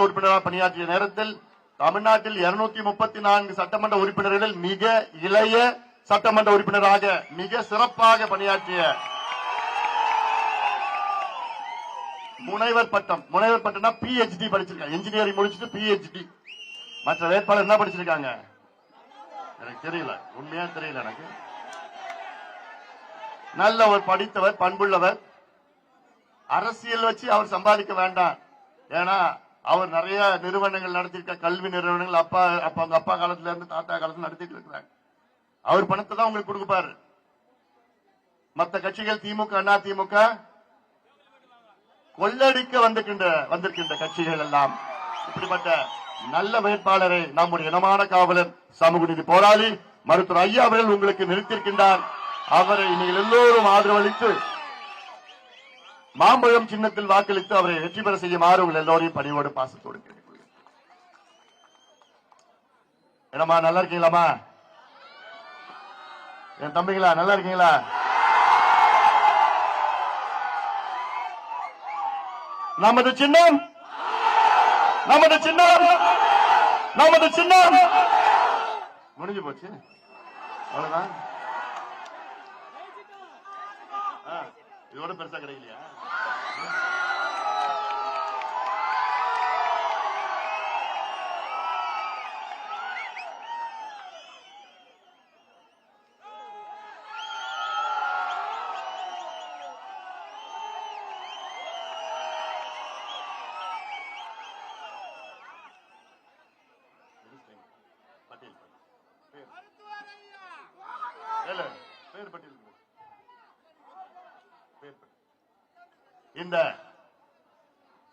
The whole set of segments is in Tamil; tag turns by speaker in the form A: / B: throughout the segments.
A: உறுப்பினராக பணியாற்றிய நேரத்தில் தமிழ்நாட்டில் இருநூத்தி முப்பத்தி நான்கு சட்டமன்ற உறுப்பினர்களில் மிக இளைய சட்டமன்ற உறுப்பினராக மிக சிறப்பாக பணியாற்றிய முனைவர் பட்டம். முனைவர் பட்டம்னா பிஹெச்டி படிச்சிருக்காங்க. இன்ஜினியரிங் முடிச்சுட்டு பிஹெச்டி மற்ற வேட்பாளர் என்ன படிச்சிருக்காங்க? எனக்கு தெரியல. உண்மையா தெரியல எனக்கு. நல்ல ஒரு படித்தவர் பண்புள்ளவர். அரசியல் வச்சு அவர் சம்பாதிக்க வேண்டாம். ஏன்னா அவர் நிறைய நிறுவனங்கள் நடத்திருக்க கல்வி நிறுவனங்கள் அப்பா அப்பா அவங்க அப்பா காலத்துல இருந்து தாத்தா காலத்துல நடத்திட்டு இருக்கிறாங்க. அவர் பணத்தை தான் உங்களுக்கு கொடுப்பாரு. மத்த கட்சிகள் திமுக அண்ணா திமுக கொள்ளடிக்க வந்திருக்கின்ற வந்திருக்கின்ற கட்சிகள் எல்லாம் இப்படிப்பட்ட நல்ல வேட்பாளரை நம்முடைய இனமான காவலர் சமூக நீதி போராளி மருத்துவர் ஐயா அவர்கள் உங்களுக்கு நிறுத்தியிருக்கின்றார். அவரை நீங்கள் எல்லோரும் ஆதரவளித்து மாம்பழம் சின்னத்தில் வாக்களித்து அவரை வெற்றி பெற செய்யுமாறு உங்கள் எல்லோரையும் பணியோடு பாசத்தோடு கேட்டுக்கொள்கிறேன். என்னம்மா நல்லா இருக்கீங்களா என் தம்பிங்களா நல்லா இருக்கீங்களா? நமது சின்னம் நமது சின்னம் நமது சின்னம். முடிஞ்சு போச்சு. அவ்வளவுதான். இதோட பெருசா கிடைக்கலையா பட்டேல் பேர் பட்டேல் பேர் பட்டேல். இந்த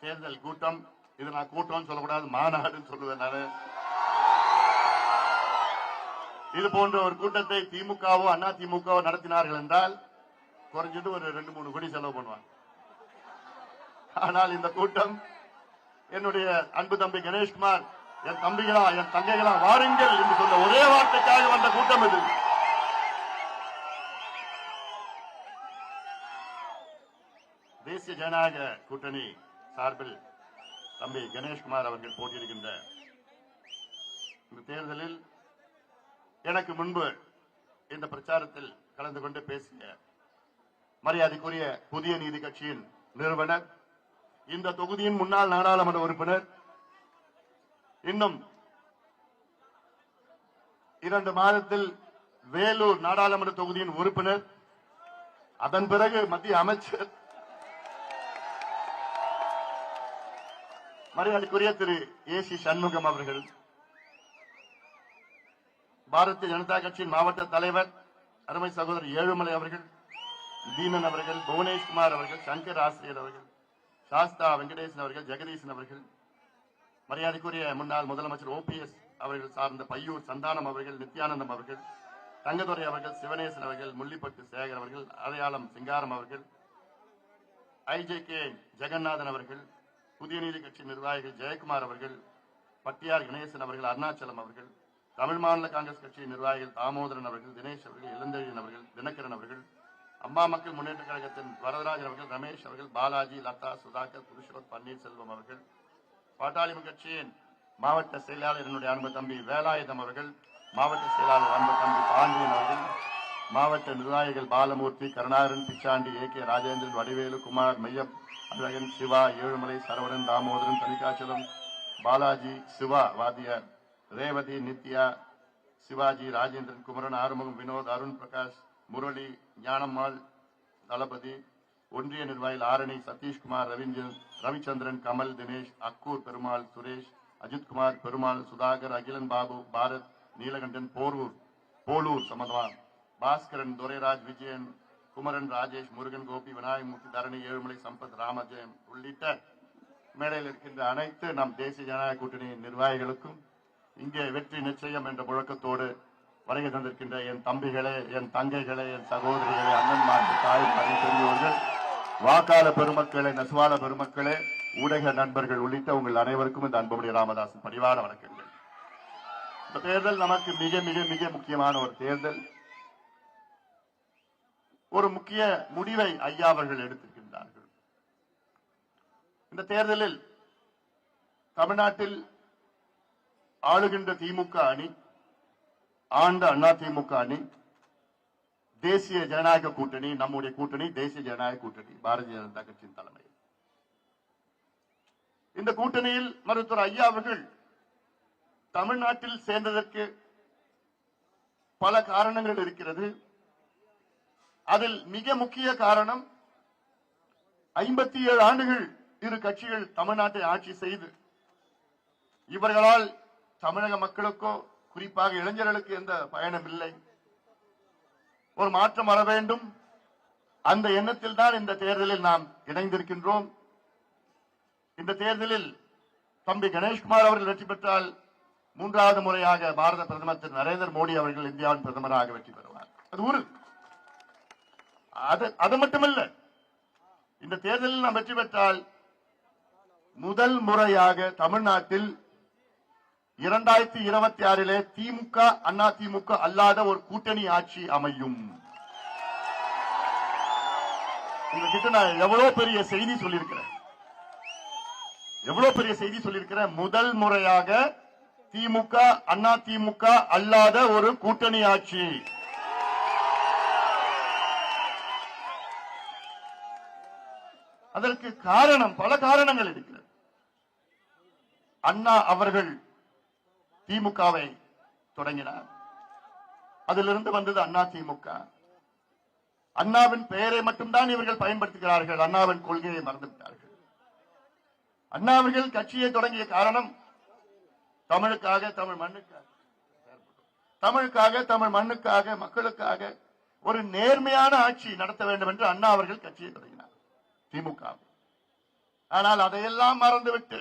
A: தேர்தல் கூட்டம் இது நான் கூட்டம்னு சொல்லக்கூடாது மாநாடுன்னு சொல்லுவேன் நான் இது போன்ற ஒரு கூட்டத்தை திமுகவோ அண்ணா திமுகவோ நடத்தினார்கள் என்றால் குறைஞ்சது ஒரு ரெண்டு மூணு கோடி செலவு பண்ணுவாங்க. ஆனால் இந்த கூட்டம் என்னுடைய அன்பு தம்பி கணேஷ்குமார் என் தம்பிகளா என் தங்கைகளா வாருங்கள் என்று சொன்ன ஒரே வார்த்தைக்காக வந்த கூட்டம் இது தேசிய ஜனநாயக கூட்டணி சார்பில் தம்பி கணேஷ்குமார் அவர்கள் போட்டியிடுகின்ற இந்த தேர்தலில் எனக்கு முன்பு இந்த பிரச்சாரத்தில் கலந்து கொண்டு பேசிய மரியாதைக்குரிய புதிய நீதி கட்சியின் நிறுவனர் இந்த தொகுதியின் முன்னாள் நாடாளுமன்ற உறுப்பினர் இன்னும் இரண்டு மாதத்தில் வேலூர் நாடாளுமன்ற தொகுதியின் உறுப்பினர் அதன் பிறகு மத்திய அமைச்சர் மரியாதைக்குரிய திரு ஏ சி சண்முகம் அவர்கள் பாரதிய ஜனதா கட்சியின் மாவட்ட தலைவர் அருமை சகோதரர் ஏழுமலை அவர்கள் தீனன் அவர்கள் புவனேஷ்குமார் அவர்கள் சங்கர் ஆசிரியர் அவர்கள் சாஸ்தா வெங்கடேசன் அவர்கள் ஜெகதீசன் அவர்கள் மரியாதைக்குரிய முன்னாள் முதலமைச்சர் ஓபிஎஸ் அவர்கள் சார்ந்த பையூர் சந்தானம் அவர்கள் நித்யானந்தம் அவர்கள் தங்கதுரை அவர்கள் சிவனேசன் அவர்கள் முள்ளிப்பட்டு சேகர் அவர்கள் அடையாளம் சிங்காரம் அவர்கள் ஐஜே கே ஜெகநாதன் அவர்கள் புதிய நீதி கட்சி நிர்வாகிகள் ஜெயக்குமார் அவர்கள் பட்டியார் கணேசன் அவர்கள் அருணாச்சலம் அவர்கள் தமிழ் மாநில காங்கிரஸ் கட்சி நிர்வாகிகள் தாமோதரன் அவர்கள் தினேஷ் அவர்கள் இளந்தழியன் அவர்கள் தினகரன் அவர்கள் அம்மா மக்கள் முன்னேற்ற கழகத்தின் வரதராஜன் அவர்கள் ரமேஷ் அவர்கள் பாலாஜி லதா சுதாகர் புருஷோத் பன்னீர்செல்வம் அவர்கள் பாட்டாளி கட்சியின் மாவட்ட செயலாளர் என்னுடைய அன்பு தம்பி வேலாயுதம் அவர்கள் மாவட்ட செயலாளர் அன்பு தம்பி பாண்டியன் அவர்கள் மாவட்ட நிர்வாகிகள் பாலமூர்த்தி கருணாகரன் பிச்சாண்டி ஏ. கே. ராஜேந்திரன் வடிவேலு குமார் மையம் அழகன் சிவா ஏழுமலை சரவணன் தாமோதரன் தனிகாச்சலம் பாலாஜி சிவா வாத்தியார் ரேவதி நித்யா சிவாஜி ராஜேந்திரன் குமரன் ஆறுமுகம் வினோத் அருண் பிரகாஷ் முரளி ஞானம்மாள் தளபதி ஒன்றிய நிர்வாகிகள் ஆரணி சதீஷ்குமார் ரவீந்திரன் ரவிச்சந்திரன் கமல் தினேஷ் அக்கூர் பெருமாள் சுரேஷ் அஜித்குமார் பெருமாள் சுதாகர் அகிலன் பாபு பாரத் நீலகண்டன் போரூர் போலூர் சமதவான் பாஸ்கரன் துரைராஜ் விஜயன் குமரன் ராஜேஷ் முருகன் கோபி விநாயகமூர்த்தி தரணி ஏழுமலை சம்பத் ராமஜெயம் உள்ளிட்ட மேடையில் இருக்கின்ற அனைத்து நம் தேசிய ஜனநாயக கூட்டணியின் நிர்வாகிகளுக்கும் இங்கே வெற்றி நிச்சயம் என்ற முழக்கத்தோடு வருகை தந்திருக்கின்ற என் தம்பிகளே என் தங்கைகளே என் சகோதரிகளே அண்ணன்மார்கள் தாய் பணி பெரியவர்கள் வாக்காள பெருமக்களே நெசவாள பெருமக்களே ஊடக நண்பர்கள் உள்ளிட்ட உங்கள் அனைவருக்கும் இந்த அன்புமணி ராமதாசன் பணிவான வணக்கங்கள். இந்த தேர்தல் நமக்கு மிக மிக மிக முக்கியமான ஒரு தேர்தல். ஒரு முக்கிய முடிவை ஐயா அவர்கள் எடுத்திருக்கின்றார்கள். இந்த தேர்தலில் தமிழ்நாட்டில் ஆளுகின்ற திமுக அணி ஆண்ட அண்ணா திமுக அணி தேசிய ஜனநாயக கூட்டணி நம்முடைய கூட்டணி தேசிய ஜனநாயக கூட்டணி பாரதிய ஜனதா கட்சியின் தலைமை இந்த கூட்டணியில் மருத்துவர் ஐயா அவர்கள் தமிழ்நாட்டில் சேர்ந்ததற்கு பல காரணங்கள் இருக்கிறது. அதில் மிக முக்கிய காரணம் ஐம்பத்தி ஏழு ஆண்டுகள் இரு கட்சிகள் தமிழ்நாட்டை ஆட்சி செய்து இவர்களால் தமிழக மக்களுக்கோ குறிப்பாக இளைஞர்களுக்கு எந்த பயணம் இல்லை. ஒரு மாற்றம் வர வேண்டும். அந்த எண்ணத்தில் தான் இந்த தேர்தலில் நாம் இணைந்திருக்கின்றோம். இந்த தேர்தலில் தம்பி கணேஷ்குமார் அவர்கள் வெற்றி பெற்றால் மூன்றாவது முறையாக பாரத பிரதமர் திரு நரேந்திர மோடி அவர்கள் இந்தியாவின் பிரதமராக வெற்றி பெறுவார். அது ஒரு அது அது மட்டுமல்ல. இந்த தேர்தலில் நாம் வெற்றி பெற்றால் முதல் முறையாக தமிழ்நாட்டில் இரண்டாயிரத்தி இருபத்தி ஆறிலே திமுக அண்ணா திமுக அல்லாத ஒரு கூட்டணி ஆட்சி அமையும். உங்ககிட்ட நான் எவ்வளவு பெரிய செய்தி சொல்லியிருக்கிறேன். எவ்வளவு பெரிய செய்தி சொல்லியிருக்கிறேன். முதல் முறையாக திமுக அண்ணா திமுக அல்லாத ஒரு கூட்டணி ஆட்சி. அதற்கு காரணம் பல காரணங்கள் இருக்கிறது. அண்ணா அவர்கள் திமுகவை தொடங்கினார். அதிலிருந்து வந்தது அண்ணா திமுக. அண்ணாவின் பெயரை மட்டும்தான் இவர்கள் பயன்படுத்துகிறார்கள். அண்ணாவின் கொள்கையை மறந்துவிட்டார்கள். அண்ணா அவர்கள் கட்சியை தொடங்கிய காரணம் தமிழுக்காக தமிழ் மண்ணுக்காக. தமிழுக்காக தமிழ் மண்ணுக்காக மக்களுக்காக ஒரு நேர்மையான ஆட்சி நடத்த வேண்டும் என்று அண்ணா அவர்கள் கட்சியை தொடங்கினார். திமுக. ஆனால் அதையெல்லாம் மறந்துவிட்டு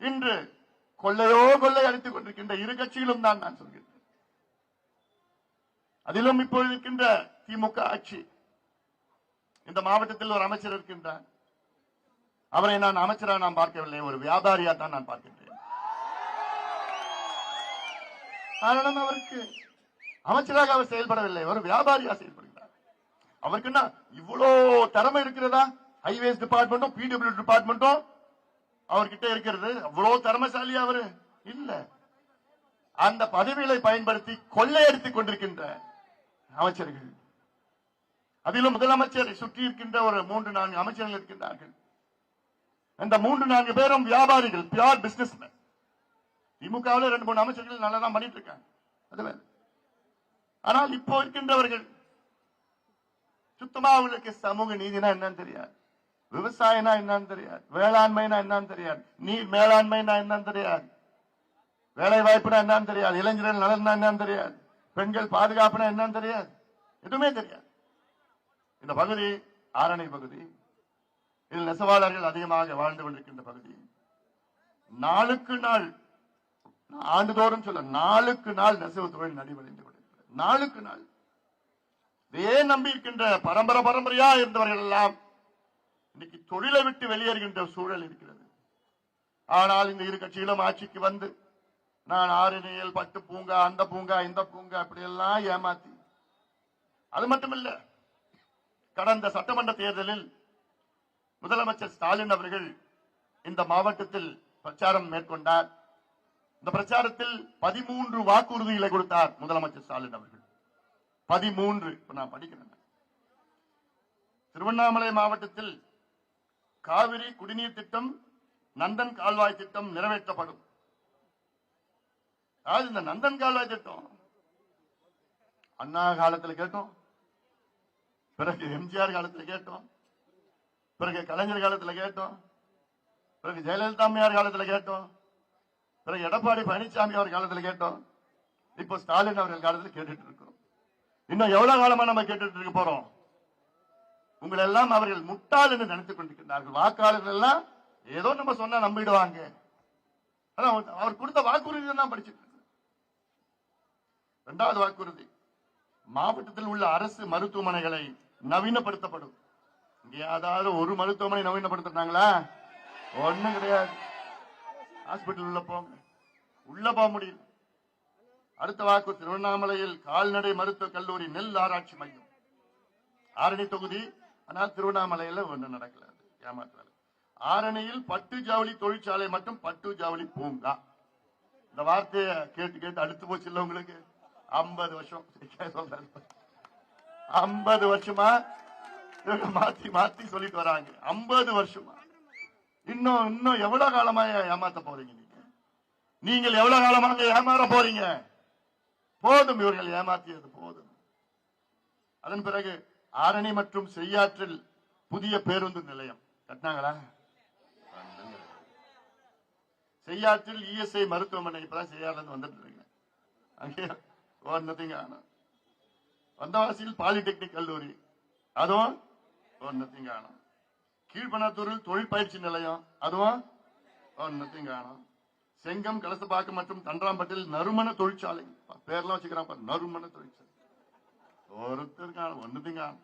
A: இன்று கொள்ளையோ கொள்ளை அடித்துக் கொண்டிருக்கின்ற இரு கட்சியிலும் தான் நான் சொல்கிறேன் அதிலும் இப்போ இருக்கின்ற திமுக ஆட்சி இந்த மாவட்டத்தில் ஒரு அமைச்சர் இருக்கின்றார். அவரை நான் அமைச்சராக நான் பார்க்கவில்லை ஒரு வியாபாரியா தான் நான் பார்க்கின்றேன். காரணம் அவருக்கு அமைச்சராக அவர் செயல்படவில்லை ஒரு வியாபாரியா செயல்படுகிறார் அவருக்கு என்ன இவ்வளோ திறமை இருக்கிறதா ஹைவேஸ் டிபார்ட்மெண்ட்டும் பிடபிள்யூ டிபார்ட்மெண்ட்டும் அவர்கிட்ட இருக்கிறது. அவ்வளவு திறமைசாலி அவரு. இல்ல. அந்த பதவிகளை பயன்படுத்தி கொள்ளையடித்துக் கொண்டிருக்கின்ற அமைச்சர்கள். அதிலும் முதலமைச்சரை சுற்றி இருக்கின்ற ஒரு மூன்று நான்கு அமைச்சர்கள் இருக்கின்றார்கள். இந்த மூன்று நான்கு பேரும் வியாபாரிகள் பியார் பிசினஸ் திமுகவில் ரெண்டு மூணு அமைச்சர்கள் நல்லா தான் பண்ணிட்டு இருக்காங்க. அது ஆனால் இப்போ இருக்கின்றவர்கள் சுத்தமா அவங்களுக்கு சமூக நீதினா என்னன்னு தெரியாது. விவசாயம்னா என்னன்னு தெரியாது. வேளாண்மைனா என்னன்னு தெரியாது. நீர் மேலாண்மைனா என்னன்னு தெரியாது. வேலை வாய்ப்புனா என்னன்னு தெரியாது. இளைஞர்கள் நலன்னா என்னன்னு தெரியாது. பெண்கள் பாதுகாப்புனா என்னன்னு தெரியாது. எதுவுமே தெரியாது. இந்த பகுதி ஆரணி பகுதி. இதில் நெசவாளர்கள் அதிகமாக வாழ்ந்து கொண்டிருக்கின்ற பகுதி. நாளுக்கு நாள் ஆண்டுதோறும் சொல்ல நாளுக்கு நாள் நெசவு தொழில் நடைபெறுகின்ற நாளுக்கு நாள். இதே நம்பி இருக்கின்ற பரம்பரை பரம்பரையா இருந்தவர்கள் எல்லாம் இன்னைக்கு தொழிலை விட்டு வெளியேறுகின்ற சூழல் இருக்கிறது. ஆனால் இந்த இரு கட்சிகளும் ஆட்சிக்கு வந்து நான் ஆரணியல் பட்டு பூங்கா அந்த பூங்கா இந்த பூங்கா அப்படி எல்லாம் ஏமாத்தி. அது மட்டுமில்ல கடந்த சட்டமன்ற தேர்தலில் முதலமைச்சர் ஸ்டாலின் அவர்கள் இந்த மாவட்டத்தில் பிரச்சாரம் மேற்கொண்டார். இந்த பிரச்சாரத்தில் பதிமூன்று வாக்குறுதிகளை கொடுத்தார் முதலமைச்சர் ஸ்டாலின் அவர்கள். பதிமூன்று இப்ப நான் படிக்கிறேன். திருவண்ணாமலை மாவட்டத்தில் காவிரி குடிநீர் திட்டம் நந்தன் கால்வாய் திட்டம் நிறைவேற்றப்படும். அதாவது இந்த நந்தன் கால்வாய் திட்டம்? அண்ணா காலத்துல கேட்டோம். பிறகு எம்ஜிஆர் காலத்துல கேட்டோம். பிறகு கலைஞர் காலத்துல கேட்டோம். பிறகு ஜெயலலிதா அம்மையார் காலத்துல கேட்டோம். பிறகு எடப்பாடி பழனிசாமி அவர் காலத்துல கேட்டோம். இப்போ ஸ்டாலின் அவர்கள் காலத்துல கேட்டுட்டு இருக்கோம். இன்னும் எவ்வளவு காலமா நம்ம கேட்டுட்டு இருக்க போறோம்? உங்களை எல்லாம் அவர்கள் முட்டாள் என்று நினைத்துக் கொண்டிருக்கிறார்கள். வாக்காளர்கள் எல்லாம் ஏதோ நம்ம சொன்னா நம்பிடுவாங்க. அவர் கொடுத்த வாக்குறுதி தான் படிச்சுட்டு இரண்டாவது வாக்குறுதி மாவட்டத்தில் உள்ள அரசு மருத்துவமனைகளை நவீனப்படுத்தப்படும். இங்க ஏதாவது ஒரு மருத்துவமனை நவீனப்படுத்தினாங்களா ஒண்ணும் கிடையாது. ஹாஸ்பிட்டல் உள்ள போங்க. உள்ள போக முடியல. அடுத்த வாக்கு திருவண்ணாமலையில் கால்நடை மருத்துவக் கல்லூரி நெல் ஆராய்ச்சி மையம். ஆரணி தொகுதி ஆனால் திருவண்ணாமலையில ஒன்று நடக்கல அது. ஏமாற்று ஆரணியில் பட்டு ஜவுளி தொழிற்சாலை மட்டும் பட்டு ஜவுளி பூங்கா. இந்த வார்த்தையை கேட்டு கேட்டு அடுத்து போச்சு இல்ல உங்களுக்கு? ஐம்பது வருஷம். சொல்றாரு ஐம்பது வருஷமா? மாத்தி மாத்தி சொல்லிட்டு வராங்க. ஐம்பது வருஷமா? இன்னும் இன்னும் எவ்வளவு காலமா ஏமாத்த போறீங்க நீங்க? நீங்கள் எவ்வளவு காலமாக ஏமாற போறீங்க? போதும் இவர்கள் ஏமாற்றியது போதும். அதன் பிறகு ஆரணி மற்றும் செய்யாற்றில் புதிய பேருந்து நிலையம் கட்டினாங்களா? செய்யாற்றில் இஎஸ்ஐ மருத்துவமனை இப்பதான் செய்யாறுல வந்துட்டு இருக்கேன். அங்கே வந்தவாசியில் பாலிடெக்னிக் கல்லூரி. அதுவும் ஒன்னத்தையும் காணும் கீழ்பணத்தூரில் தொழில் பயிற்சி நிலையம். அதுவும் ஒன்னத்தையும் காணும் செங்கம் கலசப்பாக்கம் மற்றும் தண்டராம்பட்டில் நறுமண தொழிற்சாலை. பேர்லாம் வச்சுக்கிறான் நறுமண தொழிற்சாலை. ஒருத்தர் காணும் கலசபாக்கம்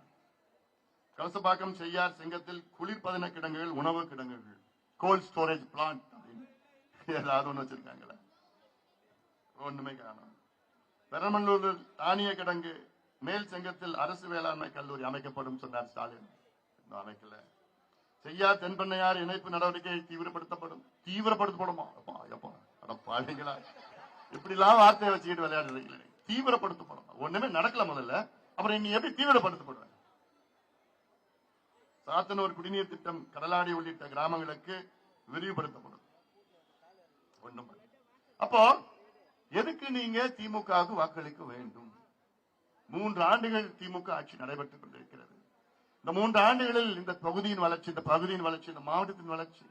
A: கலசப்பாக்கம் செய்யார் செங்கத்தில் குளிர்பதன கிடங்குகள் உணவு கிடங்குகள். கோல்ட் ஸ்டோரேஜ் பிளான்ட் அப்படின்னு. ஏதாவது ஒண்ணு வச்சிருக்காங்களா. ஒண்ணுமே காணும். பெரமல்லூரில் தானிய கிடங்கு மேல் செங்கத்தில் அரசு வேளாண்மை கல்லூரி அமைக்கப்படும் சொன்னார் ஸ்டாலின். இன்னும் அமைக்கல. செய்யா தென்பண்ணையார் இணைப்பு நடவடிக்கை தீவிரப்படுத்தப்படும். தீவிரப்படுத்தப்படுமா? அப்பா எப்பா அட இப்படி எல்லாம் வார்த்தையை வச்சுக்கிட்டு விளையாடுறீங்களே. தீவிரப்படுத்தப்படும். ஒண்ணுமே நடக்கல முதல்ல. அப்புறம் நீ எப்படி தீவிரப்படுத்தப்படுவேன்? சாத்தனூர் குடிநீர் திட்டம் கடலாடி உள்ளிட்ட கிராமங்களுக்கு விரிவுபடுத்தப்படும். ஒண்ணும் அப்போ எதுக்கு நீங்க திமுகவுக்கு வாக்களிக்க வேண்டும்? மூன்று ஆண்டுகள் திமுக ஆட்சி நடைபெற்றுக் கொண்டிருக்கிறது. இந்த மூன்று ஆண்டுகளில் இந்த தொகுதியின் வளர்ச்சி இந்த பகுதியின் வளர்ச்சி இந்த மாவட்டத்தின் வளர்ச்சி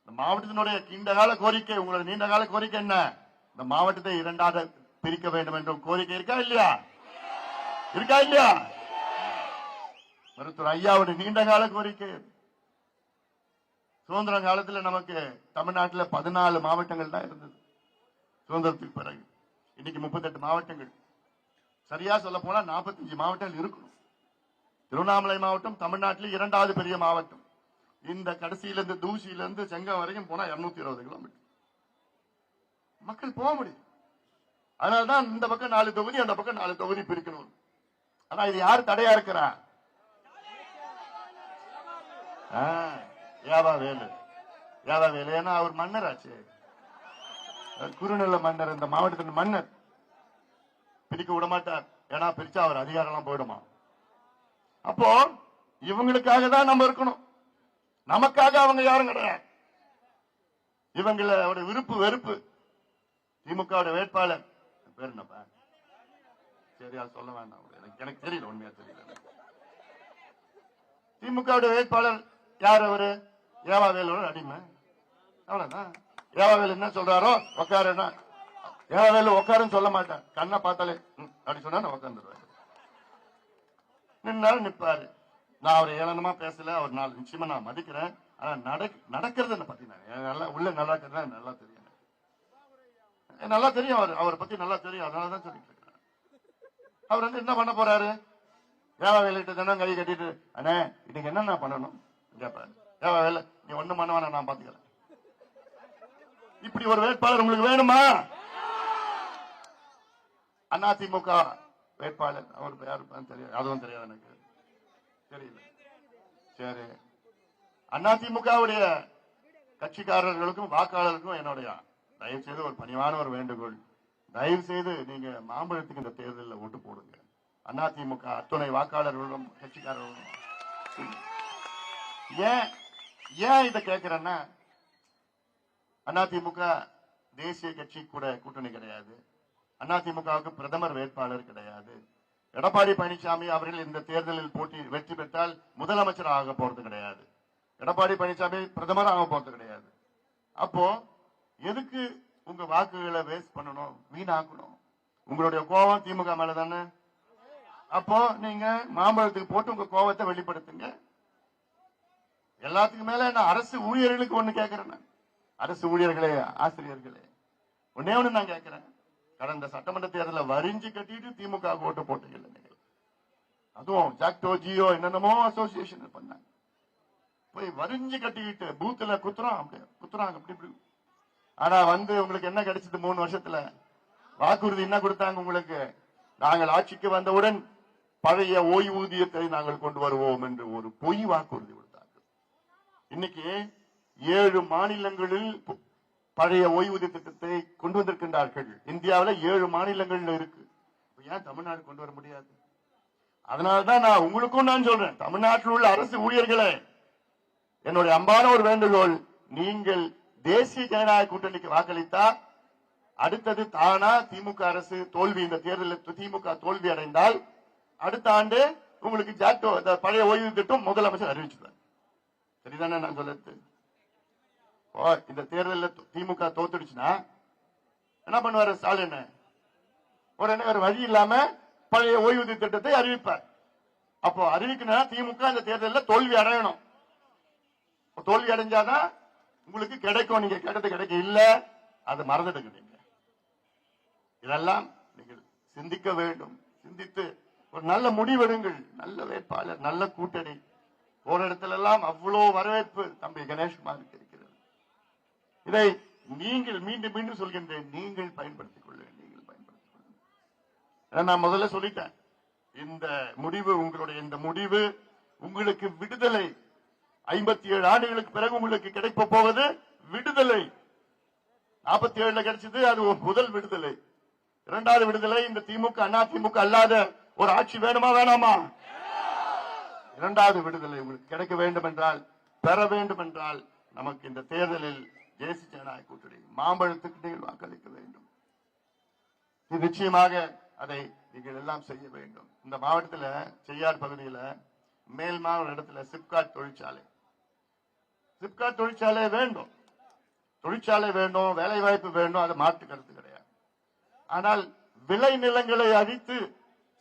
A: இந்த மாவட்டத்தினுடைய நீண்ட கால கோரிக்கை உங்களோட நீண்ட கால கோரிக்கை என்ன? இந்த மாவட்டத்தை இரண்டாக பிரிக்க வேண்டும் என்ற கோரிக்கை இருக்கா இல்லையா? இருக்கா இல்லையா? மருத்துவர் ஐயாவுடைய நீண்ட கால கோரிக்கை. சுதந்திர காலத்துல நமக்கு தமிழ்நாட்டுல பதினாலு மாவட்டங்கள் தான் இருந்தது. சுதந்திரத்துக்கு பிறகு. இன்னைக்கு முப்பத்தெட்டு மாவட்டங்கள். சரியா சொல்ல போனா நாற்பத்தஞ்சு மாவட்டங்கள் இருக்கணும். திருவண்ணாமலை மாவட்டம் தமிழ்நாட்டில் இரண்டாவது பெரிய மாவட்டம். இந்த கடைசியில இருந்து இருந்து செங்கம் வரைக்கும் போனா இருநூத்தி இருபது கிலோமீட்டர். மக்கள் போக முடியும். அதனாலதான் இந்த பக்கம் நாலு தொகுதி அந்த பக்கம் நாலு தொகுதி பிரிக்கணும். ஆனா இது யார் தடையா இருக்கிறா? ஆ, வேலு. யாவா வேலு? ஏன்னா அவர் மன்னர் ஆச்சு. குறுநில மன்னர் இந்த மாவட்டத்தின் மன்னர். பிரிக்க விட மாட்டார் ஏன்னா பிரிச்சா அவர் அதிகாரம் எல்லாம் போயிடுமா? அப்போ இவங்களுக்காக தான் நம்ம இருக்கணும். நமக்காக அவங்க யாரும் கிடையாது. இவங்களோட விருப்பு வெறுப்பு. திமுக வேட்பாளர். பேர் என்னப்பா? சரி சொல்ல வேண்டாம். எனக்கு எனக்கு தெரியல உண்மையா தெரியல. திமுக வேட்பாளர் யார் அவரு? ஏவாவேலோட அடிமை. அவ்வளவுதான். ஏவாவேல் என்ன சொல்றாரோ உட்காருன்னா ஏவாவேலு உட்காருன்னு சொல்ல மாட்டேன் கண்ணை பார்த்தாலே அப்படி சொன்னா நான் உட்காந்துருவேன் நின்னாலும் நிப்பாரு நான் அவர் ஏளனமா பேசல அவர் நாலு நிச்சயமா நான் மதிக்கிறேன். ஆனா நடக் நடக்கிறது என்ன பத்தி நான் நல்லா உள்ள நல்லா இருக்கிறதா நல்லா தெரியும். நல்லா தெரியும் அவர் அவரை பத்தி நல்லா தெரியும் அதனாலதான் சொல்லிட்டு இருக்கிறேன். அவர் வந்து என்ன பண்ண போறாரு? ஏவா வேலைகிட்ட தினம் கை கட்டிட்டு அண்ணே இதுக்கு என்னென்ன பண்ணணும்? கேட்பாரு ஏவா வேலை நீ ஒண்ணும் பண்ண வேணாம் நான் பாத்துக்கிறேன். இப்படி ஒரு வேட்பாளர் உங்களுக்கு வேணுமா? அதிமுக வேட்பாளர் அவர் யார் தெரியாது. அதுவும் தெரியாது எனக்கு. தெரியல. சரி. அதிமுகவுடைய கட்சிக்காரர்களுக்கும் வாக்காளருக்கும் என்னுடைய தயவு செய்து ஒரு பணிவான ஒரு வேண்டுகோள். தயவு செய்து நீங்க மாம்பழத்துக்கு இந்த தேர்தலில் ஓட்டு போடுங்க. அதிமுக அத்துணை வாக்காளர்களும் கட்சிக்காரர்களும். ஏன் ஏன் இதை கேட்கிறேன்னா அதிமுக தேசிய கட்சி கூட கூட்டணி கிடையாது. அதிமுகவுக்கு பிரதமர் வேட்பாளர் கிடையாது. எடப்பாடி பழனிசாமி அவர்கள் இந்த தேர்தலில் போட்டி வெற்றி பெற்றால் முதலமைச்சர் ஆக போறது கிடையாது. எடப்பாடி பழனிசாமி பிரதமர் ஆக போறது கிடையாது. அப்போ எதுக்கு உங்க வாக்குகளை வேஸ்ட் பண்ணணும் வீணாக்கணும்? உங்களுடைய கோபம் திமுக மேல தானே அப்போ நீங்க மாம்பழத்துக்கு போட்டு உங்க கோபத்தை வெளிப்படுத்துங்க. எல்லாத்துக்கும் மேல நான் அரசு ஊழியர்களுக்கு ஒண்ணு கேட்கிறேன் அரசு ஊழியர்களே ஆசிரியர்களே ஒன்னே ஒண்ணு நான் கேட்கிறேன் கடந்த சட்டமன்ற தேர்தலில் வரிஞ்சு கட்டிட்டு திமுக ஓட்டு போட்டீங்கல்ல அதுவும் ஜாக்டோ ஜியோ என்னென்னமோ அசோசியேஷன் பண்ணாங்க. போய் வரிஞ்சு கட்டிக்கிட்டு பூத்துல குத்துறோம் அப்படியே குத்துறாங்க அப்படி இப்படி. ஆனா வந்து உங்களுக்கு என்ன கிடைச்சது மூணு வருஷத்துல? வாக்குறுதி என்ன கொடுத்தாங்க உங்களுக்கு? நாங்கள் ஆட்சிக்கு வந்தவுடன் பழைய ஓய்வூதியத்தை நாங்கள் கொண்டு வருவோம் என்று ஒரு பொய் வாக்குறுதி கொடுத்தாங்க இன்னைக்கு ஏழு மாநிலங்களில் பழைய ஓய்வூதிய திட்டத்தை கொண்டு வந்திருக்கின்றார்கள். இந்தியாவுல ஏழு மாநிலங்கள் இருக்கு. ஏன் தமிழ்நாடு கொண்டு வர முடியாது? அதனாலதான் நான் உங்களுக்கும் நான் சொல்றேன். தமிழ்நாட்டில் உள்ள அரசு ஊழியர்களே என்னுடைய அன்பான ஒரு வேண்டுகோள் நீங்கள் தேசிய ஜனநாயக கூட்டணிக்கு வாக்களித்தா அடுத்தது தானா திமுக அரசு தோல்வி இந்த தேர்தலில் திமுக தோல்வி அடைந்தால் அடுத்த ஆண்டு உங்களுக்கு ஜாக்டோ பழைய ஓய்வு திட்டம் முதலமைச்சர் அறிவிச்சுதான் சரிதானே நான் சொல்லுறது இந்த தேர்தலில் திமுக தோத்துடுச்சுன்னா என்ன பண்ணுவாரு ஸ்டாலின்? உடனே ஒரு வழி இல்லாம பழைய ஓய்வூதிய திட்டத்தை அறிவிப்பார். அப்போ அறிவிக்கணும் திமுக இந்த தேர்தலில் தோல்வி அடையணும். தோல்வி அடைஞ்சாதான் உங்களுக்கு கிடைக்கும். நீங்க கேட்டது கிடைக்க இல்ல. அது மறந்துடுங்க நீங்க இதெல்லாம் நீங்கள் சிந்திக்க வேண்டும். சிந்தித்து ஒரு நல்ல முடிவெடுங்கள். நல்ல வேட்பாளர் நல்ல கூட்டணி. போற இடத்துல எல்லாம் அவ்வளவு வரவேற்பு. தம்பி கணேஷ்குமாருக்கு. இருக்கிறது இதை நீங்கள் மீண்டும் மீண்டும் சொல்கின்றேன். நீங்கள் பயன்படுத்திக் கொள்ளுங்கள் நீங்கள் பயன்படுத்திக் கொள்ளுங்கள் நான் முதல்ல சொல்லிட்டேன். இந்த முடிவு உங்களுடைய இந்த முடிவு உங்களுக்கு விடுதலை. ஐம்பத்தி ஏழு ஆண்டுகளுக்கு பிறகு உங்களுக்கு கிடைக்க போவது விடுதலை. நாற்பத்தி ஏழுல கிடைச்சது அது ஒரு முதல் விடுதலை. இரண்டாவது விடுதலை இந்த திமுக அண்ணா திமுக அல்லாத ஒரு ஆட்சி வேணுமா வேணாமா? இரண்டாவது விடுதலை உங்களுக்கு கிடைக்க வேண்டும் என்றால் பெற வேண்டும் என்றால் நமக்கு இந்த தேர்தலில் தேசிய ஜனநாயக கூட்டணி மாம்பழத்துக்கு நீங்கள் வாக்களிக்க வேண்டும். நிச்சயமாக அதை நீங்கள் எல்லாம் செய்ய வேண்டும். இந்த மாவட்டத்துல செய்யார் பகுதியில மேல்மா ஒரு இடத்துல சிப்காட் தொழிற்சாலை. சிப்காட் தொழிற்சாலை வேண்டும். தொழிற்சாலை வேண்டும் வேலை வாய்ப்பு வேண்டும் அது மாற்று கருத்து கிடையாது. ஆனால் விளை நிலங்களை அழித்து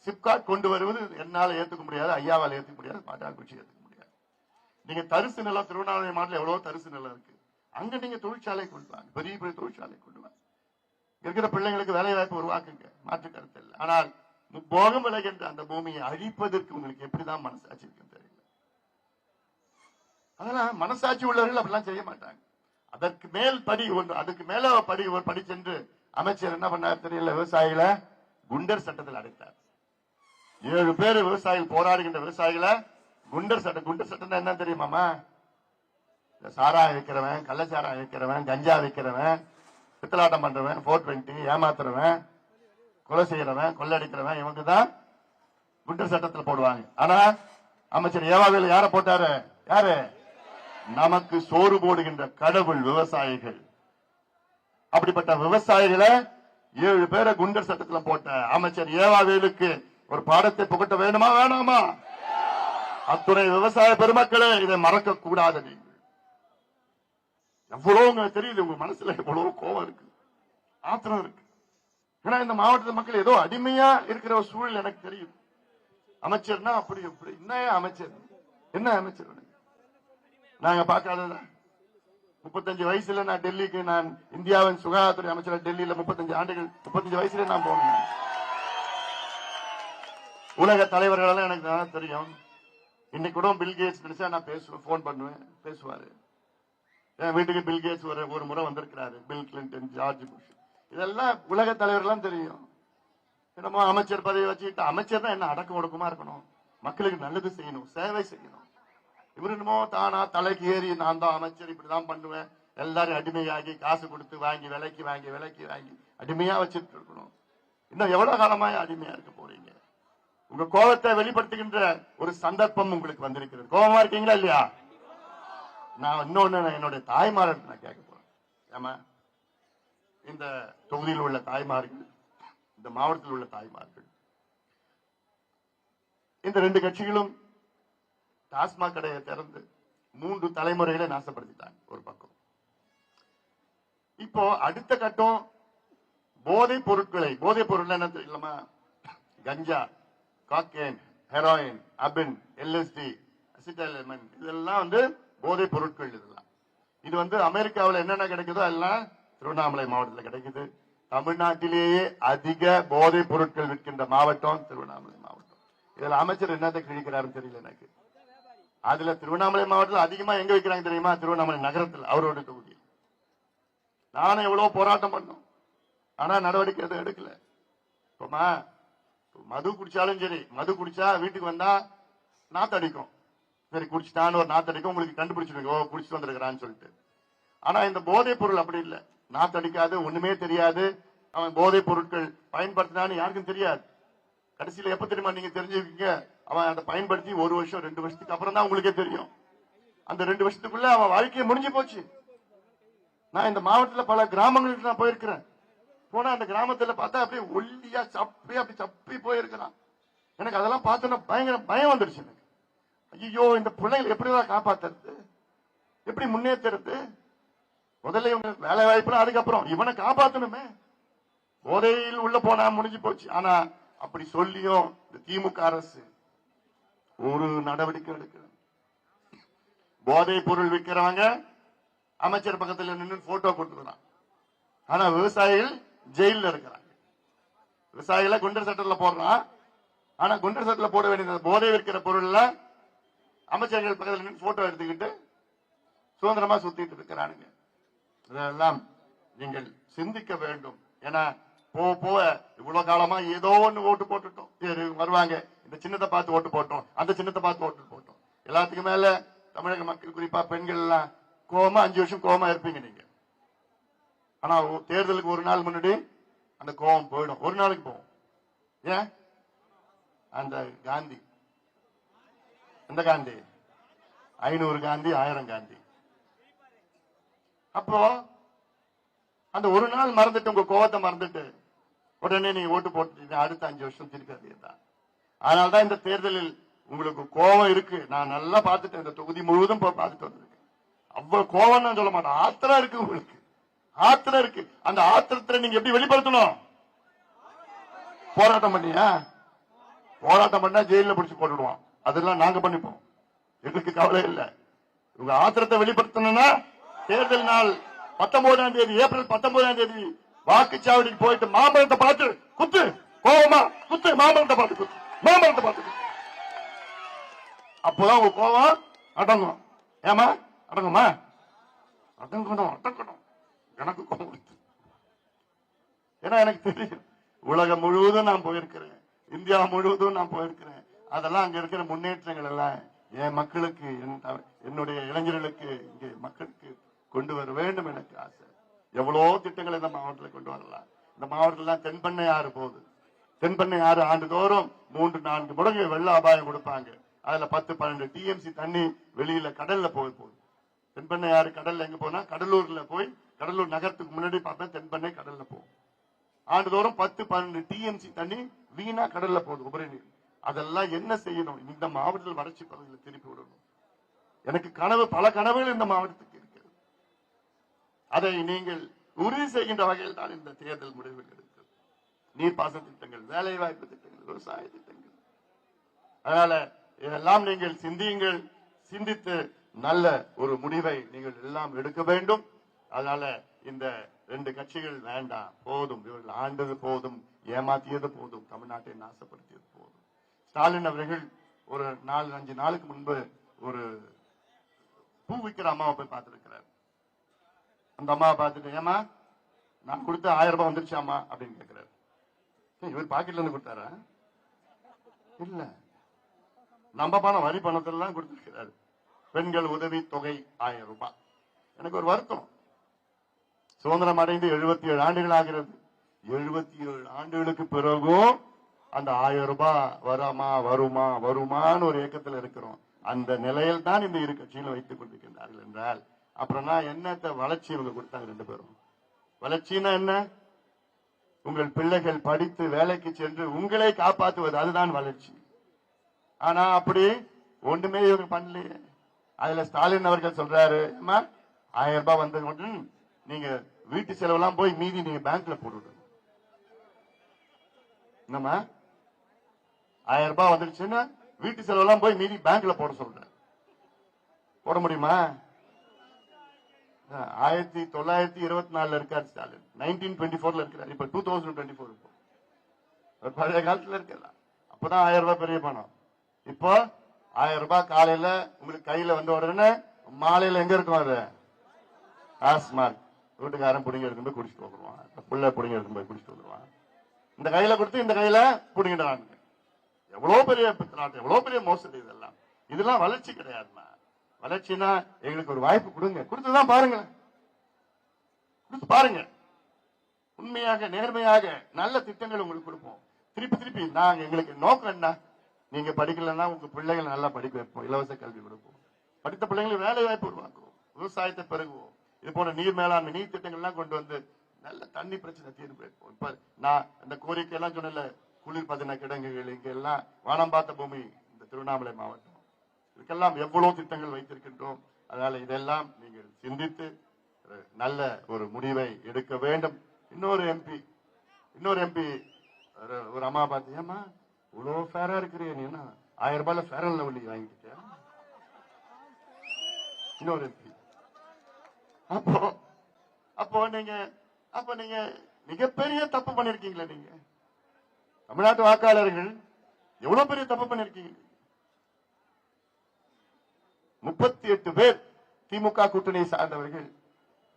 A: சிப்காட் கொண்டு வருவது என்னால ஏத்துக்க முடியாது ஐயாவால் ஏத்துக்க முடியாது மாட்டாக்குச்சி ஏற்றுக்க முடியாது. நீங்க தரிசு நிலம் திருவண்ணாமலை மாவட்டத்தில் எவ்வளவு தரிசு நிலம் இருக்கு. அங்க நீங்க தொழிற்சாலை கொண்டு வாங்க. பெரிய பெரிய தொழிற்சாலை கொண்டு வாங்க. இருக்கிற பிள்ளைங்களுக்கு வேலை வாய்ப்பு உருவாக்குங்க. மாற்று கருத்து இல்லை. ஆனால் முப்போகம் விளைகின்ற அந்த பூமியை அழிப்பதற்கு உங்களுக்கு எப்படிதான் மனசாட்சி இருக்குன்னு தெரியல. அதெல்லாம் மனசாட்சி உள்ளவர்கள் அப்படிலாம் செய்ய மாட்டாங்க. அதற்கு மேல் படி ஒன்று அதுக்கு மேல படி ஒரு படி சென்று அமைச்சர் என்ன பண்ணார் தெரியல? விவசாயிகளை குண்டர் சட்டத்தில் அடைத்தார். ஏழு பேர் விவசாயிகள் போராடுகின்ற விவசாயிகளை குண்டர் சட்டம் குண்டர் சட்டம் என்ன தெரியுமாமா இந்த சாராயம் விற்கிறவன் கள்ளச்சாராயம் விற்கிறவன் கஞ்சா விற்கிறவன் பித்தலாட்டம் பண்றவன் போர் டுவெண்ட்டி ஏமாத்துறவன் கொலை செய்யறவன் கொள்ளடிக்கிறவன் இவங்க தான் குண்டர் சட்டத்தில் போடுவாங்க. ஆனா அமைச்சர் ஏவாவில் யார போட்டாரு? யாரு? நமக்கு சோறு போடுகின்ற கடவுள் விவசாயிகள். அப்படிப்பட்ட விவசாயிகளை ஏழு பேரை குண்டர் சட்டத்தில் போட்ட அமைச்சர் ஏவாவேலுக்கு ஒரு பாடத்தை புகட்ட வேணுமா வேணாமா? அத்துணை விவசாய பெருமக்களே இதை மறக்க கூடாது நீங்கள் எவ்வளவு தெரியுது உங்க மனசுல எவ்வளவு கோபம் இருக்கு. ஆத்திரம் இருக்கு. ஏன்னா இந்த மாவட்டத்து மக்கள் ஏதோ அடிமையா இருக்கிற ஒரு சூழல் எனக்கு தெரியும். அமைச்சர்னா அப்படி அப்படி என்ன அமைச்சர்? என்ன அமைச்சர் நாங்க பார்க்காததா? முப்பத்தஞ்சு வயசுல நான் டெல்லிக்கு நான் இந்தியாவின் சுகாதாரத்துறை அமைச்சர் டெல்லியில முப்பத்தஞ்சு ஆண்டுகள் முப்பத்தஞ்சு வயசுல நான் போனேன். உலக தலைவர்கள் எல்லாம் எனக்கு நல்லா தெரியும். இன்னைக்கு கூட பில்கேட்ஸ் நினைச்சா நான் பேசுவேன் போன் பண்ணுவேன் பேசுவாரு. வீட்டுக்கு பில் கேட்ஸ் ஒரு ஒரு முறை வந்திருக்கிறாரு. பில் கிளின்டன் ஜார்ஜ் புஷ் இதெல்லாம் உலக தலைவர்கள்லாம் தெரியும். என்னமோ அமைச்சர் பதவி வச்சுக்கிட்டு அமைச்சர் தான் என்ன? அடக்கம் ஒடுக்கமா இருக்கணும். மக்களுக்கு நல்லது செய்யணும். சேவை செய்யணும். இவர் என்னமோ தானா தலைக்கு ஏறி நான் தான் அமைச்சர் இப்படிதான் பண்ணுவேன். எல்லாரும் அடிமையாகி காசு கொடுத்து வாங்கி விலைக்கு வாங்கி விலைக்கு வாங்கி அடிமையா வச்சிட்டு இருக்கணும். இன்னும் எவ்வளவு காலமா அடிமையா இருக்க போறீங்க? உங்க கோபத்தை வெளிப்படுத்துகின்ற ஒரு சந்தர்ப்பம் உங்களுக்கு வந்திருக்கிறது. கோபமா இருக்கீங்களா இல்லையா? நான் இன்னொன்னு நான் என்னுடைய தாய்மார்கிட்ட நான் கேட்க போறேன். ஏமா இந்த தொகுதியில் உள்ள தாய்மார்கள் இந்த மாவட்டத்தில் உள்ள தாய்மார்கள் இந்த ரெண்டு கட்சிகளும் டாஸ்மாக் கடையை திறந்து மூன்று தலைமுறைகளை நாசப்படுத்திட்டாங்க ஒரு பக்கம். இப்போ அடுத்த கட்டம் போதைப் பொருட்களை போதைப் பொருள் என்ன தெரியலமா கஞ்சா காக்கேன் ஹெராயின் அபின் எல்எஸ்டி அசிட்டலமன் இதெல்லாம் வந்து போதைப் பொருட்கள் இதெல்லாம் இது வந்து அமெரிக்காவில் என்னென்ன கிடைக்குதோ எல்லாம் திருவண்ணாமலை மாவட்டத்தில் கிடைக்குது. தமிழ்நாட்டிலேயே அதிக போதைப் பொருட்கள் விற்கின்ற மாவட்டம் திருவண்ணாமலை மாவட்டம். இதுல அமைச்சர் என்னத்தை கிழிக்கிறாருன்னு தெரியல எனக்கு. அதுல திருவண்ணாமலை மாவட்டத்தில் அதிகமா எங்க வைக்கிறாங்க தெரியுமா? திருவண்ணாமலை நகரத்தில் அவரோட தொகுதி நானும் எவ்வளவு போராட்டம் பண்ணோம். ஆனா நடவடிக்கை எதுவும் எடுக்கல. இப்பமா மது குடிச்சாலும் சரி மது குடிச்சா வீட்டுக்கு வந்தா நாத்தடிக்கும். சரி குடிச்சிட்டான்னு ஒரு நாத்தடிக்க உங்களுக்கு கண்டுபிடிச்சிருங்க ஓ குடிச்சிட்டு வந்திருக்கிறான்னு சொல்லிட்டு. ஆனா இந்த போதைப் பொருள் அப்படி இல்லை. நாத்தடிக்காது ஒண்ணுமே தெரியாது. அவன் போதைப் பொருட்கள் பயன்படுத்தினான்னு யாருக்கும் தெரியாது. கடைசியில எப்ப தெரியுமா நீங்க தெரிஞ்சுக்கீங்க அவன் அதை பயன்படுத்தி ஒரு வருஷம் ரெண்டு வருஷத்துக்கு அப்புறம் தான் உங்களுக்கே தெரியும். அந்த ரெண்டு வருஷத்துக்குள்ள அவன் வாழ்க்கையை முடிஞ்சு போச்சு. நான் இந்த மாவட்டத்துல பல கிராமங்களுக்கு நான் போயிருக்கிறேன். போனா அந்த கிராமத்துல பார்த்தா அப்படியே ஒல்லியா சப்பி அப்படி சப்பி போயிருக்கிறான். எனக்கு அதெல்லாம் பார்த்தோன்னா பயங்கர பயம் வந்துருச்சு எனக்கு. ஐயோ இந்த பிள்ளைங்களை எப்படிதான் காப்பாத்துறது? எப்படி முன்னேற்றுறது முதல்ல இவங்க வேலை வாய்ப்புலாம் அதுக்கப்புறம். இவனை காப்பாத்தணுமே. போதையில் உள்ள போனா முடிஞ்சு போச்சு. ஆனா அப்படி சொல்லியும் இந்த திமுக அரசு ஒரு நடவடிக்கை எடுக்கல. போதை பொருள் விற்கிறவங்க அமைச்சர் பக்கத்தில் நின்று போட்டோ கொடுத்துக்கிறான். ஆனா விவசாயிகள் ஜெயில இருக்கிறாங்க. விவசாயிகளை குண்டர் சட்டத்தில் போடுறான். ஆனா குண்டர் சட்டத்தில் போட வேண்டியது போதை விற்கிற பொருள்ல அமைச்சர்கள் பக்கத்தில் நின்று போட்டோ எடுத்துக்கிட்டு சுதந்திரமா சுத்திட்டு இருக்கிறானுங்க. இதெல்லாம் நீங்கள் சிந்திக்க வேண்டும். ஏன்னா போக போக இவ்வளவு காலமா ஏதோ ஒண்ணு ஓட்டு போட்டுட்டோம். சரி வருவாங்க. இந்த சின்னத்தை பார்த்து ஓட்டு போட்டோம். அந்த சின்னத்தை பார்த்து ஓட்டு போட்டோம். எல்லாத்துக்கு மேல தமிழக மக்கள் குறிப்பா பெண்கள் எல்லாம் கோவமா அஞ்சு வருஷம் கோவமா இருப்பீங்க நீங்க. ஆனா தேர்தலுக்கு ஒரு நாள் முன்னாடி அந்த கோபம் போயிடும். ஒரு நாளைக்கு போகும். ஏன்? அந்த காந்தி. எந்த காந்தி? ஐநூறு காந்தி ஆயிரம் காந்தி. அப்போ அந்த ஒரு நாள் மறந்துட்டு உங்க கோவத்தை மறந்துட்டு உடனே நீங்க ஓட்டு போட்டு அடுத்த அஞ்சு வருஷம் திருப்பி அதே தான் இந்த தேர்தலில் உங்களுக்கு கோவம் இருக்கு. நான் நல்லா பார்த்துட்டேன். இந்த தொகுதி முழுவதும் பார்த்துட்டு வந்திருக்கேன். அவ்வளவு கோவம் நான் சொல்ல மாட்டேன். ஆத்திரம் இருக்கு உங்களுக்கு. ஆத்திரம் இருக்கு. அந்த ஆத்திரத்தை நீங்க எப்படி வெளிப்படுத்தணும்? போராட்டம் பண்ணியா? போராட்டம் பண்ணா ஜெயில பிடிச்சு போட்டுடுவான். அதெல்லாம் நாங்க பண்ணிப்போம். எங்களுக்கு கவலை இல்லை. உங்க ஆத்திரத்தை வெளிப்படுத்தணும்னா தேர்தல் நாள் பத்தொன்பதாம் தேதி ஏப்ரல் பத்தொன்பதாம் தேதி வாக்குச்சாவடிக்கு போயிட்டு மாம்பழத்தை பார்த்து குத்து. கோபமா குத்து. மாம்பழத்தை பார்த்து குத்து. மாம்பழத்தை பார்த்து அப்போதான் உங்க கோபம் அடங்கும். ஏமா அடங்குமா? அடங்கணும் அடங்கணும். எனக்கு கோபம் ஏன்னா எனக்கு தெரியும். உலகம் முழுவதும் நான் போயிருக்கிறேன். இந்தியா முழுவதும் நான் போயிருக்கிறேன். அதெல்லாம் அங்க இருக்கிற முன்னேற்றங்கள் எல்லாம் என் மக்களுக்கு என் என்னுடைய இளைஞர்களுக்கு இங்கே மக்களுக்கு கொண்டு வர வேண்டும் எனக்கு ஆசை. எவ்வளவோ திட்டங்களை இந்த மாவட்டத்தில் கொண்டு வரலாம். இந்த மாவட்டத்தில் தென்பண்ணை ஆறு போகுது. தென்பண்ணை ஆறு ஆண்டுதோறும் மூன்று நான்கு முடங்கு வெள்ள அபாயம் கொடுப்பாங்க. அதுல பத்து பன்னெண்டு டிஎம்சி தண்ணி வெளியில கடல்ல போய் போகுது. தென்பண்ணை ஆறு கடல்ல எங்க போனா கடலூர்ல போய் கடலூர் நகரத்துக்கு முன்னாடி பார்த்தா தென்பண்ணை கடல்ல போகும். ஆண்டுதோறும் பத்து பன்னெண்டு டிஎம்சி தண்ணி வீணா கடல்ல போகுது உபரி நீர் அதெல்லாம் என்ன செய்யணும்? இந்த மாவட்டத்தில் வறட்சி பகுதியில் திருப்பி விடணும். எனக்கு கனவு பல கனவுகள் இந்த மாவட்டத்துக்கு இருக்கிறது. அதை நீங்கள் உறுதி செய்கின்ற வகையில் தான் இந்த தேர்தல் முடிவுகள் இருக்கிறது நீர்ப்பாசன திட்டங்கள் வேலை வாய்ப்பு திட்டங்கள் விவசாய திட்டங்கள். அதனால இதெல்லாம் நீங்கள் சிந்தியுங்கள். சிந்தித்து நல்ல ஒரு முடிவை நீங்கள் எல்லாம் எடுக்க வேண்டும். அதனால இந்த ரெண்டு கட்சிகள் வேண்டாம். போதும். இவர்கள் ஆண்டது போதும். ஏமாத்தியது போதும். தமிழ்நாட்டை நாசப்படுத்தியது ஸ்டாலின் அவர்கள் ஒரு நாலு அஞ்சு நாளுக்கு முன்பு ஒரு பூ விற்கிற அம்மாவை போய் பார்த்துருக்கிறார். அந்த அம்மாவை பார்த்துட்டு ஏமா நான் கொடுத்த ஆயிரம் ரூபாய் வந்துருச்சாமா அப்படின்னு கேட்கிறாரு. இவர் பாக்கெட்ல இருந்து கொடுத்தாரா? இல்ல. நம்ம பணம் வரி பணத்தெல்லாம் கொடுத்திருக்கிறாரு. பெண்கள் உதவி தொகை ஆயிரம் ரூபாய். எனக்கு ஒரு வருத்தம். சுதந்திரம் அடைந்து எழுபத்தி ஏழு ஆண்டுகள் ஆகிறது. எழுபத்தி ஏழு ஆண்டுகளுக்கு பிறகும் அந்த ஆயிரம் ரூபாய் வராமா வருமா வருமான்னு ஒரு இயக்கத்தில் இருக்கிறோம். அந்த நிலையில் தான் இந்த இரு கட்சிகளும் வைத்துக் கொண்டிருக்கின்றார்கள் என்றால் அப்புறம்னா என்னத்த வளர்ச்சி இவங்க கொடுத்தாங்க ரெண்டு பேரும்? வளர்ச்சின்னா என்ன? உங்கள் பிள்ளைகள் படித்து வேலைக்கு சென்று உங்களை காப்பாற்றுவது அதுதான் வளர்ச்சி. ஆனா அப்படி ஒண்ணுமே இவங்க பண்ணலையே. அதுல ஸ்டாலின் அவர்கள் சொல்றாரு ஆயிரம் ரூபாய் வந்தது மட்டும் நீங்க வீட்டு செலவெல்லாம் போய் மீதி நீங்க பேங்க்ல போட்டுவிடுங்க. என்னம்மா? ஆயிரம் ரூபாய் வந்துருச்சுன்னா வீட்டு செலவெல்லாம் போய் மீதி பேங்க்ல போட சொல்றேன். போட முடியுமா? ஆயிரத்தி தொள்ளாயிரத்தி இருபத்தி நாலுல இருக்காரு ஸ்டாலின். நைன்டீன் டுவெண்ட்டி ஃபோர்ல இருக்கிறார். இப்ப டூ தௌசண்ட் டுவெண்ட்டி ஃபோர் இப்போ பழைய காலத்துல இருக்கலாம் அப்பதான் ஆயிரம் ரூபாய் பெரிய பணம். இப்போ ஆயிரம் ரூபாய் காலையில உங்களுக்கு கையில வந்த உடனே மாலையில எங்க இருக்கும் அது? டாஸ்மார்க் வீட்டுக்காரன் பிடிங்க எடுத்து போய் குடிச்சிட்டு வந்துருவான். புள்ள பிடிங்க எடுத்து போய் குடிச்சிட்டு வந்துருவான். இந்த கையில கொடுத்து இந்த கையில பிடிங்கிடுறாங்க எவ்வளவு பெரிய பித்தலாட்டம் எவ்வளவு பெரிய மோசடி இதெல்லாம். இதெல்லாம் வளர்ச்சி கிடையாதுமா வளர்ச்சினா எங்களுக்கு ஒரு வாய்ப்பு கொடுங்க. கொடுத்துதான் பாருங்களேன். கொடுத்து பாருங்க. உண்மையாக நேர்மையாக நல்ல திட்டங்கள் உங்களுக்கு கொடுப்போம். திருப்பி திருப்பி நாங்க எங்களுக்கு நோக்கம் என்ன நீங்க படிக்கலன்னா உங்க பிள்ளைகளை நல்லா படிக்க வைப்போம். இலவச கல்வி கொடுப்போம். படித்த பிள்ளைங்களுக்கு வேலை வாய்ப்பு உருவாக்குவோம். விவசாயத்தை பெருகுவோம். இது போன நீர் மேலாண்மை நீர் திட்டங்கள்லாம் கொண்டு வந்து நல்ல தண்ணி பிரச்சனை தீர்வு வைப்போம். இப்ப நான் அந்த கோரிக்கை எல்லாம் சொன்னல குளிர்பதன கிடங்குகள் இங்கெல்லாம் வானம் பார்த்த பூமி இந்த திருவண்ணாமலை மாவட்டம். இதுக்கெல்லாம் எவ்வளவு திட்டங்கள் வைத்திருக்கின்றோம்? அதனால இதெல்லாம் நீங்கள் சிந்தித்து ஒரு நல்ல ஒரு முடிவை எடுக்க வேண்டும். இன்னொரு எம்பி இன்னொரு எம்பி ஒரு அம்மா பார்த்து ஏமா இவ்வளவு ஃபேரா இருக்கிறிய நீ என்ன? ஆயிரம் ரூபாயில ஃபேரன் லவ்லி வாங்கிட்டியா இன்னொரு எம்பி அப்போ அப்போ நீங்க அப்போ நீங்க மிகப்பெரிய தப்பு பண்ணிருக்கீங்களே நீங்க? தமிழ்நாட்டு வாக்காளர்கள் எவ்வளவு பெரிய தப்பு பண்ணிருக்கீங்க? முப்பத்தி எட்டு பேர் திமுக கூட்டணியை சார்ந்தவர்கள்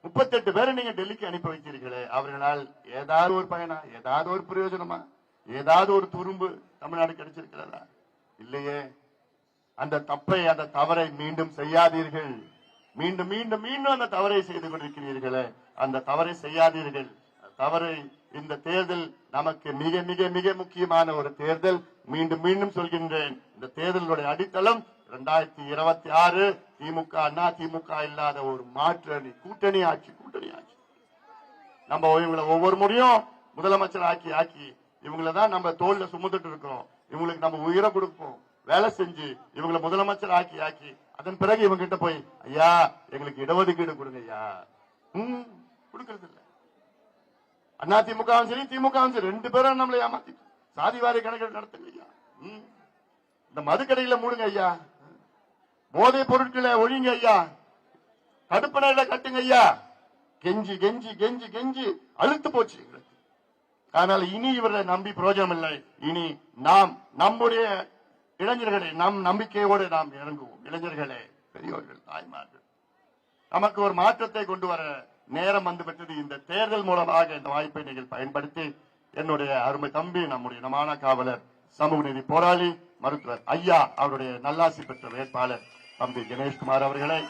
A: முப்பத்தி எட்டு பேரை நீங்க டெல்லிக்கு அனுப்பி வைக்கிறீர்களே அவர்களால் ஏதாவது ஒரு பயனா ஏதாவது ஒரு பிரயோஜனமா ஏதாவது ஒரு துரும்பு தமிழ்நாடு கிடைச்சிருக்கிறதா? இல்லையே. அந்த தப்பை அந்த தவறை மீண்டும் செய்யாதீர்கள். மீண்டும் மீண்டும் மீண்டும் அந்த தவறை செய்து கொண்டிருக்கிறீர்களே. அந்த தவறை செய்யாதீர்கள். தவறை இந்த தேர்தல் நமக்கு மிக மிக மிக முக்கியமான ஒரு தேர்தல். மீண்டும் மீண்டும் சொல்கின்றேன். இந்த தேர்தலுடைய அடித்தளம் இரண்டாயிரத்தி இருபத்தி ஆறு. திமுக அண்ணா திமுக இல்லாத ஒரு மாற்று அணி கூட்டணி ஆட்சி கூட்டணி ஆட்சி. நம்ம இவங்களை ஒவ்வொரு முறையும் முதலமைச்சர் ஆக்கி ஆக்கி இவங்களை தான் நம்ம தோல்ல சுமந்துட்டு இருக்கிறோம். இவங்களுக்கு நம்ம உயிரை கொடுப்போம். வேலை செஞ்சு இவங்களை முதலமைச்சர் ஆக்கி ஆக்கி அதன் பிறகு இவங்க கிட்ட போய் ஐயா எங்களுக்கு இடஒதுக்கீடு கொடுங்க ஐயா கொடுக்கறது இல்ல அண்ணா திமுகவும் சரி திமுகவும் சரி ரெண்டு பேரும் நம்மளை ஏமாத்தி சாதிவாரி கணக்கு நடத்துங்க ஐயா. இந்த மதுக்கடையில மூடுங்க ஐயா. போதை பொருட்களை ஒழிங்க ஐயா. தடுப்பணையில கட்டுங்க ஐயா. கெஞ்சி கெஞ்சி கெஞ்சி கெஞ்சி அழுத்து போச்சு அதனால இனி இவரை நம்பி பிரயோஜனம் இல்லை. இனி நாம் நம்முடைய இளைஞர்களை நம் நம்பிக்கையோடு நாம் இறங்குவோம். இளைஞர்களே பெரியோர்கள் தாய்மார்கள் நமக்கு ஒரு மாற்றத்தை கொண்டு வர நேரம் வந்துவிட்டது இந்த தேர்தல் மூலமாக இந்த வாய்ப்பை நீங்கள் பயன்படுத்தி என்னுடைய அருமை தம்பி நம்முடைய நமான காவலர் சமூக நீதி போராளி மருத்துவர் ஐயா அவருடைய நல்லாசி பெற்ற வேட்பாளர் தம்பி கணேஷ்குமார் அவர்களை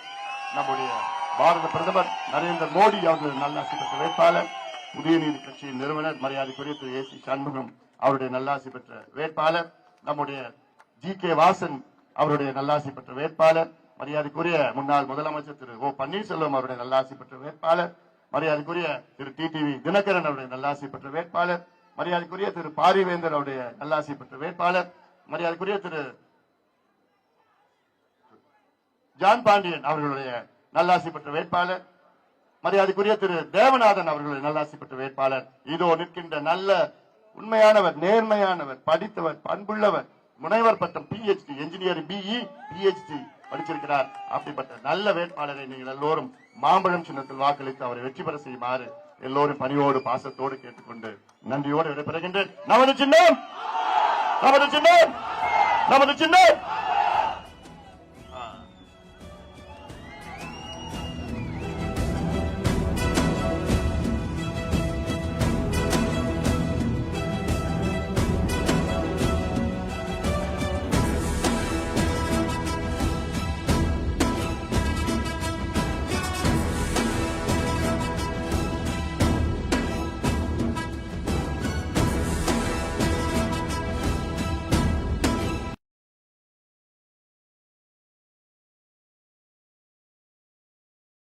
A: நம்முடைய பாரத பிரதமர் நரேந்திர மோடி அவர்கள் நல்லாசி பெற்ற வேட்பாளர் புதிய நீதி கட்சியின் நிறுவனர் மரியாதைக்குரிய திரு ஏ சி சண்முகம் அவருடைய நல்லாசி பெற்ற வேட்பாளர் நம்முடைய ஜி கே வாசன் அவருடைய நல்லாசி பெற்ற வேட்பாளர் மரியாதைக்குரிய முன்னாள் முதலமைச்சர் திரு ஓ பன்னீர்செல்வம் அவருடைய நல்லாசி பெற்ற வேட்பாளர். மரியாதைக்குரிய திரு டி டிவி தினகரன் அவருடைய நல்லாசி பெற்ற வேட்பாளர். மரியாதைக்குரிய திரு பாரிவேந்தர் அவருடைய நல்லாசி பெற்ற வேட்பாளர். மரியாதைக்குரிய திரு ஜான் பாண்டியன் அவர்களுடைய நல்லாசி பெற்ற வேட்பாளர். மரியாதைக்குரிய திரு தேவநாதன் அவர்களுடைய நல்லாசி பெற்ற வேட்பாளர். இதோ நிற்கின்ற நல்ல உண்மையானவர் நேர்மையானவர் படித்தவர் பண்புள்ளவர் முனைவர் பட்டம் பிஹெச்டி என்ஜினியரிங் பிஇ பிஹெச்டி படிச்சிருக்கிறார் அப்படிப்பட்ட நல்ல வேட்பாளரை நீங்கள் எல்லோரும் மாம்பழம் சின்னத்தில் வாக்களித்து அவரை வெற்றி பெற செய்யுமாறு எல்லோரும் பணியோடு பாசத்தோடு கேட்டுக்கொண்டு நன்றியோடு விடைபெறுகின்றேன். நமது சின்னம்! நமது சின்னம்! நமது சின்னம்!